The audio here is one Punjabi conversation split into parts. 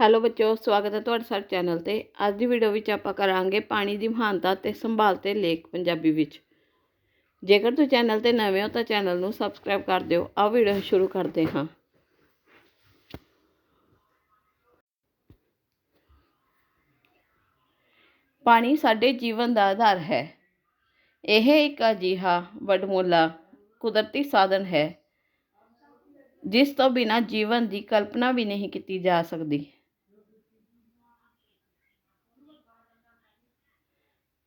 ਹੈਲੋ ਬੱਚਿਓ, ਸਵਾਗਤ ਹੈ ਤੁਹਾਡਾ ਸਾਡੇ ਚੈਨਲ ਤੇ। ਅੱਜ ਦੀ ਵੀਡੀਓ ਵਿੱਚ ਆਪਾਂ ਕਰਾਂਗੇ ਪਾਣੀ ਦੀ ਮਹਾਨਤਾ ਤੇ ਸੰਭਾਲ ਤੇ ਲੇਖ ਪੰਜਾਬੀ ਵਿੱਚ। ਜੇਕਰ ਤੁਸੀਂ ਚੈਨਲ ਤੇ ਨਵੇਂ ਹੋ ਤਾਂ ਚੈਨਲ ਨੂੰ ਸਬਸਕ੍ਰਾਈਬ ਕਰ ਦਿਓ। ਆਓ ਵੀਡੀਓ ਸ਼ੁਰੂ ਕਰਦੇ ਹਾਂ। ਪਾਣੀ ਸਾਡੇ ਜੀਵਨ ਦਾ ਆਧਾਰ ਹੈ। ਇਹ ਇੱਕ ਅਜਿਹਾ ਵਡਮੁੱਲਾ ਕੁਦਰਤੀ ਸਾਧਨ ਹੈ, ਜਿਸ ਤੋਂ ਬਿਨਾਂ ਜੀਵਨ ਦੀ ਕਲਪਨਾ ਵੀ ਨਹੀਂ ਕੀਤੀ ਜਾ ਸਕਦੀ।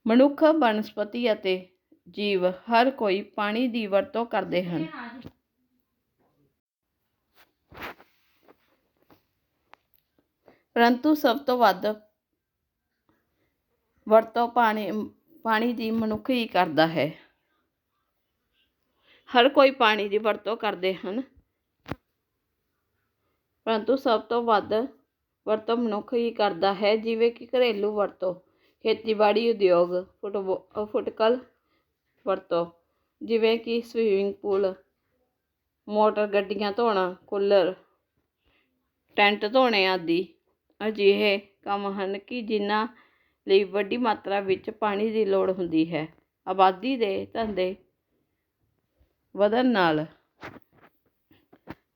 ਮਨੁੱਖ, ਬਨਸਪਤੀ ਅਤੇ ਜੀਵ ਹਰ ਕੋਈ ਪਾਣੀ ਦੀ ਵਰਤੋਂ ਕਰਦੇ ਹਨ। ਪਰੰਤੂ ਸਭ ਤੋਂ ਵੱਧ ਵਰਤੋਂ ਪਾਣੀ ਪਾਣੀ ਦੀ ਮਨੁੱਖ ਹੀ ਕਰਦਾ ਹੈ। ਹਰ ਕੋਈ ਪਾਣੀ ਦੀ ਵਰਤੋਂ ਕਰਦੇ ਹਨ। ਪਰੰਤੂ ਸਭ ਤੋਂ ਵੱਧ ਵਰਤੋਂ ਮਨੁੱਖ ਹੀ ਕਰਦਾ ਹੈ, ਜਿਵੇਂ ਕਿ ਘਰੇਲੂ ਵਰਤੋਂ। ਖੇਤੀਬਾੜੀ ਉਦਯੋਗ, ਫੁੱਟਬੋ ਫੁਟਕਲ ਵਰਤੋਂ, ਜਿਵੇਂ ਕਿ ਸਵੀਮਿੰਗ ਪੂਲ ਮੋਟਰ ਗੱਡੀਆਂ ਧੋਣਾ, ਕੂਲਰ, ਟੈਂਟ ਧੋਣੇ ਆਦਿ। ਅਜਿਹੇ ਕੰਮ ਹਨ ਕਿ ਜਿਨ੍ਹਾਂ ਲਈ ਵੱਡੀ ਮਾਤਰਾ ਵਿੱਚ ਪਾਣੀ ਦੀ ਲੋੜ ਹੁੰਦੀ ਹੈ। ਆਬਾਦੀ ਦੇ ਧੰਦੇ ਵਧਣ ਨਾਲ,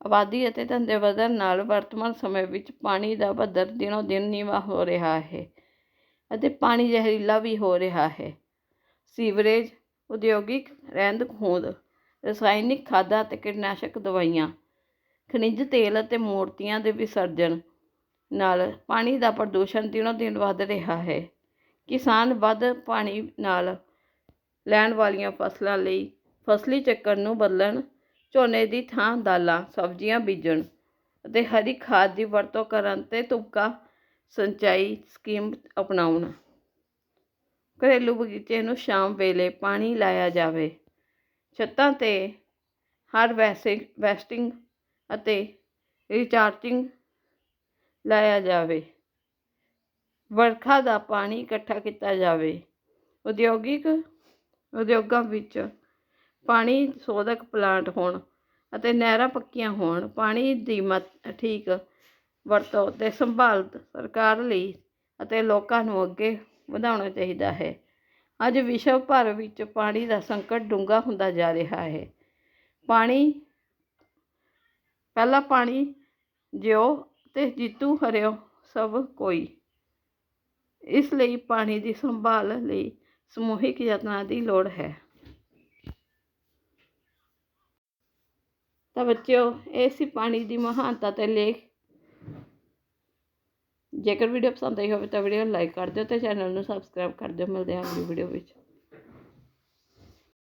ਆਬਾਦੀ ਅਤੇ ਧੰਦੇ ਵਧਣ ਨਾਲ ਵਰਤਮਾਨ ਸਮੇਂ ਵਿੱਚ ਪਾਣੀ ਦਾ ਪੱਧਰ ਦਿਨੋਂ ਦਿਨ ਨੀਵਾਂ ਹੋ ਰਿਹਾ ਹੈ। ਅਤੇ ਪਾਣੀ ਜ਼ਹਿਰੀਲਾ ਵੀ ਹੋ ਰਿਹਾ ਹੈ। ਸੀਵਰੇਜ, ਉਦਯੋਗਿਕ ਰਹਿੰਦ ਖੂੰਹਦ, ਰਸਾਇਣਿਕ ਖਾਦਾਂ ਅਤੇ ਕੀਟਨਾਸ਼ਕ ਦਵਾਈਆਂ, ਖਣਿਜ ਤੇਲ ਅਤੇ ਮੂਰਤੀਆਂ ਦੇ ਵਿਸਰਜਨ ਨਾਲ ਪਾਣੀ ਦਾ ਪ੍ਰਦੂਸ਼ਣ ਦਿਨੋਂ ਦਿਨ ਵੱਧ ਰਿਹਾ ਹੈ। ਕਿਸਾਨ ਵੱਧ ਪਾਣੀ ਨਾਲ ਲੈਣ ਵਾਲੀਆਂ ਫਸਲਾਂ ਲਈ ਫਸਲੀ ਚੱਕਰ ਨੂੰ ਬਦਲਣ, ਝੋਨੇ ਦੀ ਥਾਂ ਦਾਲਾਂ, ਸਬਜ਼ੀਆਂ ਬੀਜਣ ਅਤੇ ਹਰੀ ਖਾਦ ਦੀ ਵਰਤੋਂ ਕਰਨ ਤੇ ਤੁਪਕਾ ਸਿੰਚਾਈ ਸਕੀਮ ਅਪਣਾਉਣ। ਘਰੇਲੂ ਬਗੀਚੇ ਨੂੰ ਸ਼ਾਮ ਵੇਲੇ ਪਾਣੀ ਲਾਇਆ ਜਾਵੇ। ਛੱਤਾਂ ਤੇ ਹਰ ਵੈਸੇ, ਵੈਸਟਿੰਗ ਅਤੇ ਰੀਚਾਰਜਿੰਗ ਲਾਇਆ ਜਾਵੇ। ਵਰਖਾ ਦਾ ਪਾਣੀ ਇਕੱਠਾ ਕੀਤਾ ਜਾਵੇ। ਉਦਯੋਗਿਕ, ਉਦਯੋਗਾਂ ਵਿੱਚ ਪਾਣੀ ਸੋਧਕ ਪਲਾਂਟ ਹੋਣ ਅਤੇ ਨਹਿਰਾਂ ਪੱਕੀਆਂ ਹੋਣ। ਪਾਣੀ ਦੀ ਮਤ ਠੀਕ ਵਰਤੋਂ ਅਤੇ ਸੰਭਾਲ ਸਰਕਾਰ ਲਈ ਅਤੇ ਲੋਕਾਂ ਨੂੰ ਅੱਗੇ ਵਧਾਉਣਾ ਚਾਹੀਦਾ ਹੈ। ਅੱਜ ਵਿਸ਼ਵ ਭਰ ਵਿੱਚ ਪਾਣੀ ਦਾ ਸੰਕਟ ਡੂੰਘਾ ਹੁੰਦਾ ਜਾ ਰਿਹਾ ਹੈ। ਪਾਣੀ, ਪਹਿਲਾ ਪਾਣੀ, ਜਿਉ ਤੇ ਜੀਤੂ ਹਰਿਓ ਸਭ ਕੋਈ। ਇਸ ਲਈ ਪਾਣੀ ਦੀ ਸੰਭਾਲ ਲਈ ਸਮੂਹਿਕ ਯਤਨਾਂ ਦੀ ਲੋੜ ਹੈ। ਤਾਂ ਬੱਚਿਓ, ਇਹ ਸੀ ਪਾਣੀ ਦੀ ਮਹਾਨਤਾ ਤੇ ਲੇਖ। ਜੇਕਰ ਵੀਡੀਓ ਪਸੰਦ ਆਈ ਹੋਵੇ ਤਾਂ ਵੀਡੀਓ ਨੂੰ ਲਾਈਕ ਕਰ ਦਿਓ ਤੇ ਚੈਨਲ ਨੂੰ ਸਬਸਕ੍ਰਾਈਬ ਕਰ ਦਿਓ। ਮਿਲਦੇ ਹਾਂ ਅਗਲੀ ਵੀਡੀਓ ਵਿੱਚ।